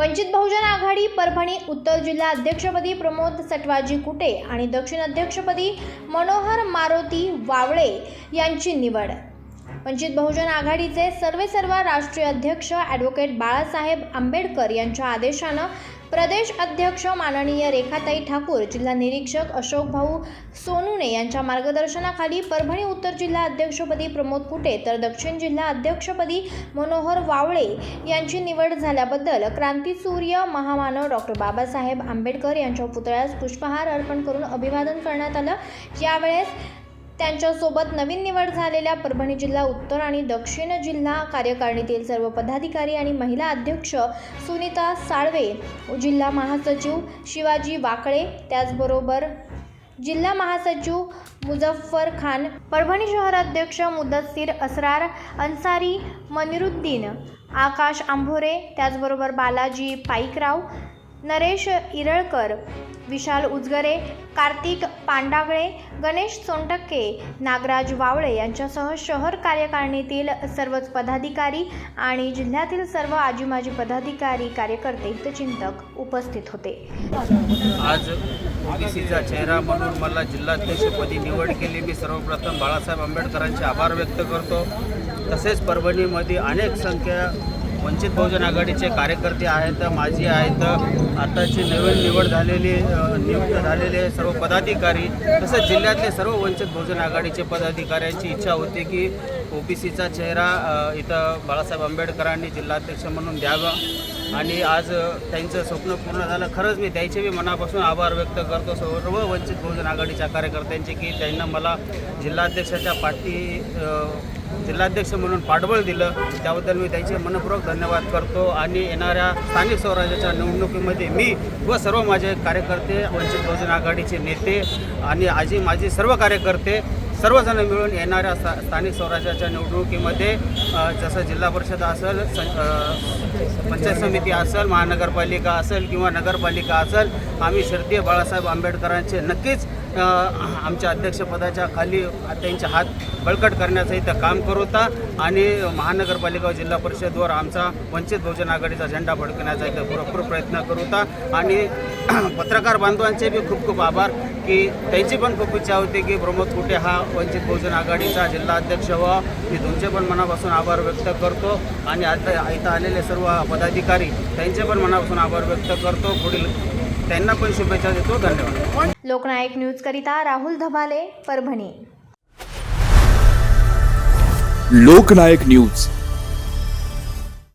वंचित बहुजन आघाडी परभणी उत्तर जिल्हा अध्यक्षपदी प्रमोद सटवाजी कुटे आणि दक्षिण अध्यक्षपदी मनोहर मारुती वावळे यांची निवड. वंचित बहुजन आघाडीचे सर्वेसर्वा राष्ट्रीय अध्यक्ष ॲडव्होकेट बाळासाहेब आंबेडकर यांच्या आदेशानं प्रदेश अध्यक्ष माननीय रेखाताई ठाकूर जिल्हा निरीक्षक अशोक भाऊ सोनुने यांच्या मार्गदर्शनाखाली परभणी उत्तर जिल्हा अध्यक्षपदी प्रमोद फुटे तर दक्षिण जिल्हा अध्यक्षपदी मनोहर वावळे यांची निवड झाल्याबद्दल क्रांतीसूर्य महामानव डॉक्टर बाबासाहेब आंबेडकर यांच्या पुतळ्यास पुष्पहार अर्पण करून अभिवादन करण्यात आलं. यावेळेस त्यांच्यासोबत नवीन निवड झालेल्या परभणी जिल्हा उत्तर आणि दक्षिण जिल्हा कार्यकारिणीतील सर्व पदाधिकारी आणि महिला अध्यक्ष सुनीता साळवे जिल्हा महासचिव शिवाजी वाकळे त्याचबरोबर जिल्हा महासचिव मुझफ्फर खान परभणी शहर अध्यक्ष मुदस्सीर असरार अन्सारी मनिरुद्दीन आकाश आंभोरे त्याचबरोबर बालाजी पाईकराव नरेश इरळकर विशाल उजगरे कार्तिक पांडागळे गणेश सोनटक्के नागराज वावळे यांच्यासह शहर कार्यकारिणीतील सर्वच पदाधिकारी आणि जिल्ह्यातील सर्व आजी माजी पदाधिकारी कार्यकर्ते हितचिंतक उपस्थित होते. आज ओबीसीचा चेहरा म्हणून मला जिल्हाध्यक्षपदी निवड केली. मी सर्वप्रथम बाळासाहेब आंबेडकरांचे आभार व्यक्त करतो. तसेच परभणीमध्ये अनेक संख्या वंचित बहुजन आघाडीचे कार्यकर्ते आहेत माजी आहेत आताची नवीन निवड झालेली नियुक्त झालेले सर्व पदाधिकारी तसेच जिल्ह्यातले सर्व वंचित बहुजन आघाडीचे पदाधिकाऱ्यांची इच्छा होती की ओबीसीचा चेहरा इथं बाळासाहेब आंबेडकरांनी जिल्हाध्यक्ष म्हणून द्यावा. आणि आज त्यांचं स्वप्न पूर्ण झालं. खरंच मी त्यांचे मी मनापासून आभार व्यक्त करतो. सर्व वंचित बहुजन आघाडीच्या कार्यकर्त्यांचे की त्यांना मला जिल्हाध्यक्षाच्या पाठी जिल्हाध्यक्ष म्हणून पाठबळ दिलं. त्याबद्दल मी त्यांचे मनपूर्वक धन्यवाद करतो आणि येणाऱ्या स्थानिक स्वराज्याच्या निवडणुकीमध्ये मी व सर्व माझे कार्यकर्ते वंचित बहुजन आघाडीचे नेते आणि आजी माझे सर्व कार्यकर्ते सर्वजण मिळून येणाऱ्या स्थानिक स्वराज्याच्या निवडणुकीमध्ये जसं जिल्हा परिषद असेल पंचायत समिती असेल महानगरपालिका असेल किंवा नगरपालिका असेल आम्ही शरदीय बाळासाहेब आंबेडकरांचे नक्कीच आमच्या अध्यक्षपदाच्या खाली त्यांचे हात बळकट करण्याचं इथं काम करू होता आणि महानगरपालिका व जिल्हा परिषदवर आमचा वंचित बहुजन आघाडीचा झेंडा भडकण्याचा इथं भरपूर प्रयत्न करू होता आणि पत्रकार बांधवांचे बी खूप खूप आभार की त्यांची पण खूप इच्छा होती की प्रमोद कुटे हा वंचित बहुजन आघाडीचा जिल्हा अध्यक्ष व्हा मी तुमचे पण मनापासून आभार व्यक्त करतो आणि आता इथं आलेले सर्व पदाधिकारी त्यांचे पण मनापासून आभार व्यक्त करतो. पुढील त्यांना पण शुभेच्छा देतो. धन्यवाद. लोकनायक न्यूजकरिता राहुल धबाले परभणी. लोकनायक न्यूज.